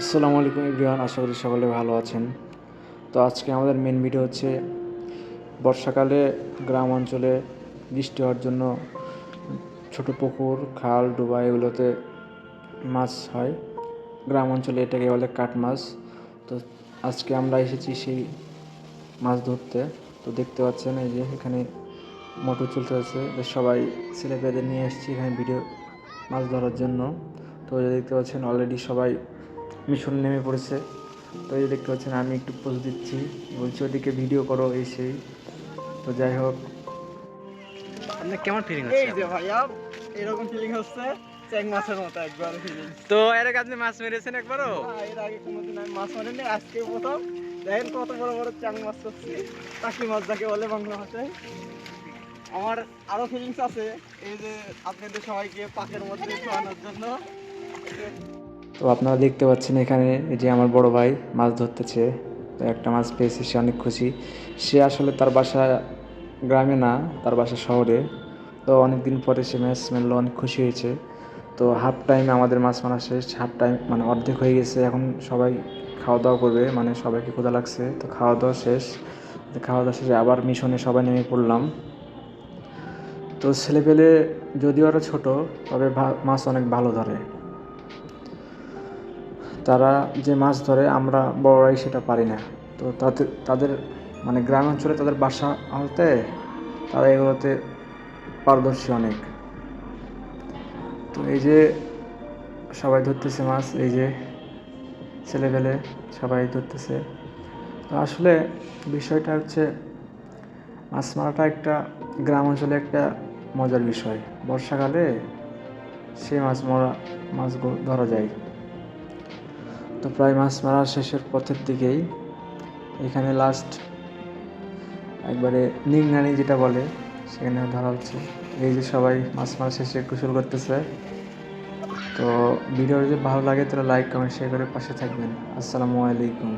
আসসালামু আলাইকুম ইব্রিয়ান আশা করি সকলে ভালো আছেন। তো আজকে আমাদের মেন ভিডিও হচ্ছে বর্ষাকালে গ্রাম অঞ্চলে বৃষ্টি হওয়ার জন্য ছোট পুকুর, খাল, ডোবা এগুলোতে মাছ হয়। গ্রাম অঞ্চলে এটাকে বলে কাঠ মাছ। তো আজকে আমরা এসেছি সেই মাছ ধরতে। তো দেখতে পাচ্ছেন এই যে এখানে মোটর চলতে আছে। সবাই ছেলে পেয়েদের নিয়ে এসেছি এখানে ভিডিও মাছ ধরার জন্য। তো দেখতে পাচ্ছেন অলরেডি সবাই মিশন নেমে পড়েছে। তো এই দেখতে পাচ্ছেন আমি একটু পোস্ট দিচ্ছি। বলছি ওদিকে ভিডিও করো এই সেই তো যাই হোক। আপনার কেমন ফিলিং এই হচ্ছে যে ভাইয়া এরকম ফিলিং হচ্ছে চ্যাং মাছের মতো একবার ফিলিং তো এর আগে আপনি মাছ মেরেছেন একবারও? এর আগে কোনোদিন আমি মাছ মারিনি আজকে প্রথম। দেখেন কত বড় বড় চ্যাং মাছ করছি। টাকি মাছ যাকে বলে বাংলা ভাষায়। আমার আরও ফিলিংস আছে এই যে আপনাদের সবাইকে পাকের মধ্যে খাওয়ানোর জন্য। তো আপনারা দেখতে পাচ্ছেন এখানে যে আমার বড় ভাই মাছ ধরতেছে। তো একটা মাছ পেয়েছে, সে অনেক খুশি। সে আসলে তার বাসা গ্রামে না, তার বাসা শহরে। তো অনেক দিন পরে সে মাছ মারলো অনেক খুশি হয়েছে। তো হাফ টাইমে আমাদের মাছ মারা শেষ হাফ টাইম মানে অর্ধেক হয়ে গেছে। এখন সবাই খাওয়া দাওয়া করবে মানে সবাইকে ক্ষুধা লাগছে। তো খাওয়া দাওয়া শেষ। খাওয়া দাওয়া শেষে আবার মিশনে সবাই নেমে পড়লাম। তো ছেলেপেলে যদিও ওরা ছোটো, তবে মাছ অনেক ভালো ধরে। তারা যে মাছ ধরে, আমরা বড়রাই সেটা পারি না। তো তাদের তাদের মানে গ্রাম অঞ্চলে তাদের বাসা হতে তারা এগুলোতে পারদর্শী অনেক। তো এই যে সবাই ধরতেছে মাছ, এই যে ছেলেপেলে সবাই ধরতেছে। তো আসলে বিষয়টা হচ্ছে, মাছ মারাটা একটা গ্রাম অঞ্চলে একটা মজার বিষয়। বর্ষাকালে সেই মাছ মরা মাছ ধরা যায়। তো প্রায় মাছ মারা শেষের পথের দিকেই। এখানে লাস্ট একবারে নিংনানি যেটা বলে, সেখানে ধরা হচ্ছে। এই যে সবাই মাছ মারা শেষে কুশল করতেছে। তো ভিডিও যদি ভালো লাগে তাহলে লাইক কমেন্ট শেয়ার করে পাশে থাকবেন। আসসালামু আলাইকুম।